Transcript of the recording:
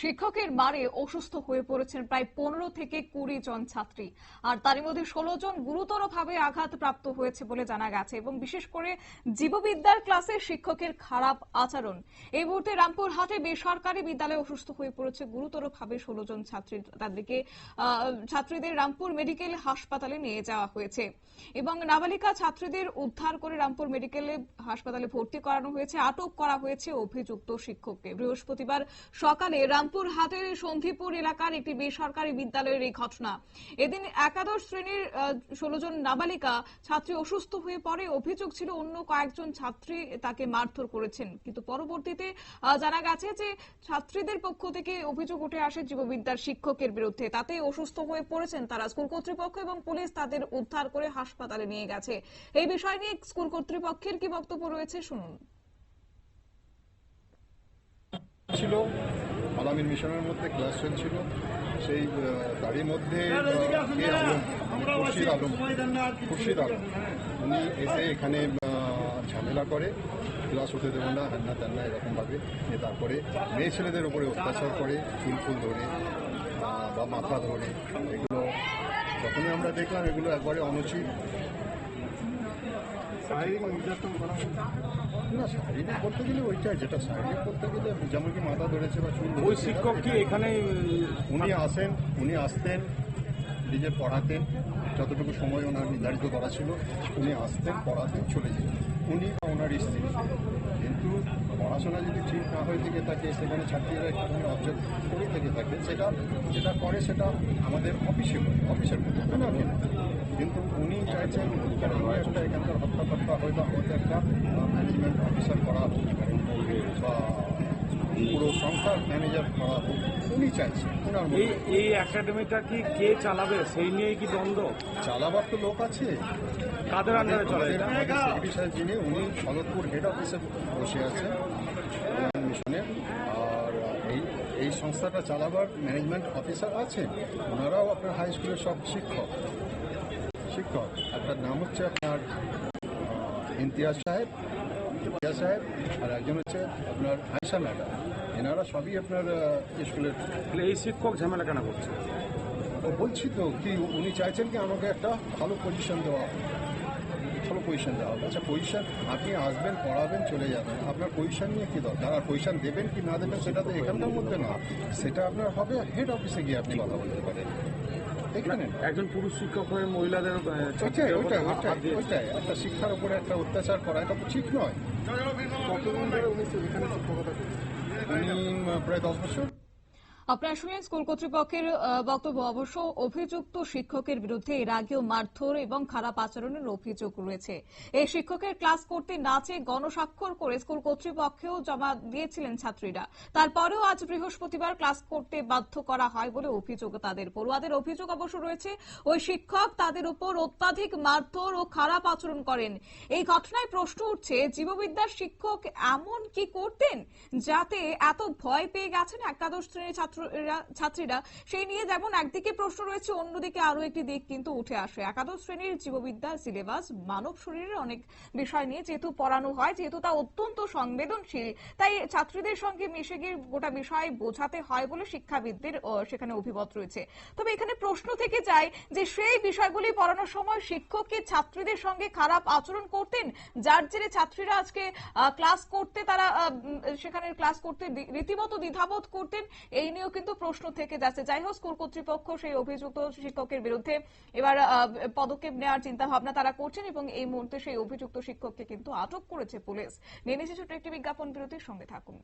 শিক্ষকের মারে অসুস্থ হয়ে পড়েছেন প্রায় পনেরো থেকে কুড়ি জন ছাত্রী। আর তারই মধ্যে ষোলো জন গুরুতরভাবে আঘাতপ্রাপ্ত হয়েছে বলে জানা গেছে এবং বিশেষ করে জীববিদ্যার ক্লাসে শিক্ষকের খারাপ আচরণ। এই মুহূর্তে রামপুরহাটে বেসরকারি বিদ্যালয়ে অসুস্থ হয়ে পড়েছে গুরুতরভাবে ষোলো জন ছাত্রী। তাদেরকে ছাত্রীদের রামপুর মেডিকেল হাসপাতালে নিয়ে যাওয়া হয়েছে। এবং নাবালিকা ছাত্রীদের উদ্ধার করে রামপুর মেডিকেলে হাসপাতালে ভর্তি করানো হয়েছে। আটক করা হয়েছে অভিযুক্ত শিক্ষককে। বৃহস্পতিবার সকালে রামপুর হাটের সন্ধিপুর এলাকার একটি বেসরকারি বিদ্যালয়ের এই ঘটনা। এদিন একাদশ শ্রেণির ষোলো জন নাবালিকা ছাত্রী অসুস্থ হয়ে পড়ে। অভিযোগ ছিল অন্য কয়েকজন ছাত্রী তাকে মারধর করেছেন। কিন্তু পরবর্তীতে জানা গেছে যে ছাত্রীদের পক্ষ থেকে অভিযোগ উঠে আসে জীববিদ্যার শিক্ষকের বিরুদ্ধে। তাতে অসুস্থ হয়ে পড়েছেন তারা স্কুল কর্তৃপক্ষ এবং পুলিশ তাদের উদ্ধার করে হাসপাতালে নিয়ে গেছে। এই বিষয় নিয়ে স্কুল কর্তৃপক্ষের কি বক্তব্য রয়েছে, শুনুন। ছিল আলামিন মিশনের মধ্যে ক্লাস চলছিল। সেই তারই মধ্যে কে আলম খুরশিদ আলম খুরশিদ আলম উনি এসে এখানে ঝামেলা করে ক্লাস হতে দেবো না হ্যান্না ত্যান্না এরকমভাবে নিয়ে তারপরে মেয়ে ছেলেদের উপরে অত্যাচার করে চুল ফুল ধরে বা মাথা ধরে এগুলো যখনই আমরা দেখলাম এগুলো একবারে অনুচিত। না শারীরিক করতে গেলে যেটা করতে গেলে যেমন কি মাথা ধরেছে বা ওই শিক্ষক কি এখানে উনি আসেন, উনি আসতেন নিজে পড়াতেন যতটুকু সময় ওনার নির্ধারিত করা ছিল, উনি আসতেন পড়াতেন চলে যেতেন। উনি বা ওনার স্ত্রী। কিন্তু পড়াশোনা যদি ঠিক না হয়ে থেকে থাকে, সেখানে ছাত্রীরা একটুখানি অবজেক্ট করে থেকে থাকে, সেটা যেটা করে সেটা আমাদের অফিসে অফিসের মধ্যে কিন্তু উনি চাইছেন উনি একটা, এখানকার হত্যা কর্তা হয়তো একটা ম্যানেজমেন্ট অফিসার করা বা পুরো সংস্থার ম্যানেজার করা হোক উনি চাইছেন ওনার এই এই একাডেমিটা কি কে চালাবে? সেই নিয়েই কি দ্বন্দ্ব? চালাবার তো লোক আছে। কাদের আন্ডারে চলে? সেক্রেটারি সাহেব যিনি উনি খড়গপুর হেড অফিসে বসে আছেন মিশনের আর এই এই সংস্থাটা চালাবার ম্যানেজমেন্ট অফিসার আছে ওনারাও আপনার হাই স্কুলের সব শিক্ষক। শিক্ষক একটা নাম হচ্ছে আপনার ইমতিয়াজ সাহেব। সাহেব আর একজন হচ্ছে আপনার আয়সা ম্যাডাম। এনারা সবই আপনার স্কুলের এই শিক্ষক ঝামেলা কেন করছে? বলছি তো কি উনি চাইছেন কি আমাকে একটা ভালো পজিশন দেওয়া। ভালো পজিশন দেওয়া হবে আচ্ছা পজিশন আপনি আসবেন পড়াবেন চলে যাবেন। আপনার পজিশন নিয়ে কি দরকার? আর পজিশন দেবেন কি না দেবেন সেটা তো এখানকার মধ্যে না। সেটা আপনার হবে হেড অফিসে গিয়ে আপনি কথা বলতে পারেন। একজন পুরুষ শিক্ষক হয়ে মহিলাদের ওটাই ওটাই। ওইটাই একটা শিক্ষার উপরে একটা অত্যাচার করা এটা ঠিক নয়। কতদিন ধরে উনি এখানে শিক্ষকতা করছেন? উনি প্রায় দশ বছর? আপনারা শুনলেন স্কুল কর্তৃপক্ষের বক্তব্য। অবশ্য অভিযুক্ত শিক্ষকের বিরুদ্ধে এর আগেও মারধর এবং খারাপ আচরণের অভিযোগ রয়েছে। এই শিক্ষকের ক্লাস করতে নাচে গণস্বাক্ষর করে স্কুল কর্তৃপক্ষেও জমা দিয়েছিলেন ছাত্রীরা। তারপরেও আজ বৃহস্পতিবার ক্লাস করতে বাধ্য করা হয় বলে অভিযোগ তাদের। পড়ুয়াদের অভিযোগ অবশ্য রয়েছে, ওই শিক্ষক তাদের উপর অত্যাধিক মারধর ও খারাপ আচরণ করেন। এই ঘটনায় প্রশ্ন উঠছে, জীববিদ্যার শিক্ষক এমন কি করতেন যাতে এত ভয় পেয়ে গেছেন একাদশ শ্রেণির ছাত্ররা ছাত্রীরা, সেই নিয়ে যেমন একদিকে প্রশ্ন রয়েছে, অন্যদিকে আরও একটি দিক কিন্তু উঠে আসে। একাদশ শ্রেণির জীববিদ্যা সিলেবাস মানব শরীরের অনেক বিষয় নিয়ে যেহেতু পড়ানো হয়, যেহেতু তা অত্যন্ত সংবেদনশীল, তাই ছাত্রীদের সঙ্গে মিশে গিয়ে গোটা বিষয় বোঝাতে হয় বলে শিক্ষাবিদদের সেখানে অভিমত রয়েছে। তবে এখানে প্রশ্ন থেকে যায় যে সেই বিষয়গুলি পড়ানোর সময় শিক্ষক কি ছাত্রীদের সঙ্গে খারাপ আচরণ করতেন? যার জেরে ছাত্রীরা আজকে ক্লাস করতে তারা সেখানে ক্লাস করতে রীতিমতো দ্বিধাবোধ করতেন, এই নিয়েও কিন্তু প্রশ্ন থেকে যাচ্ছে। যাই হোক, স্কুল কর্তৃপক্ষ সেই অভিযুক্ত শিক্ষকের বিরুদ্ধে এবার পদক্ষেপ নেওয়ার চিন্তা ভাবনা তারা করছেন এবং এই মুহূর্তে সেই অভিযুক্ত শিক্ষককে কিন্তু আটক করেছে পুলিশ। নিয়ে নিচ্ছে ছোট্ট একটি বিজ্ঞাপন বিরতির সঙ্গে থাকুন।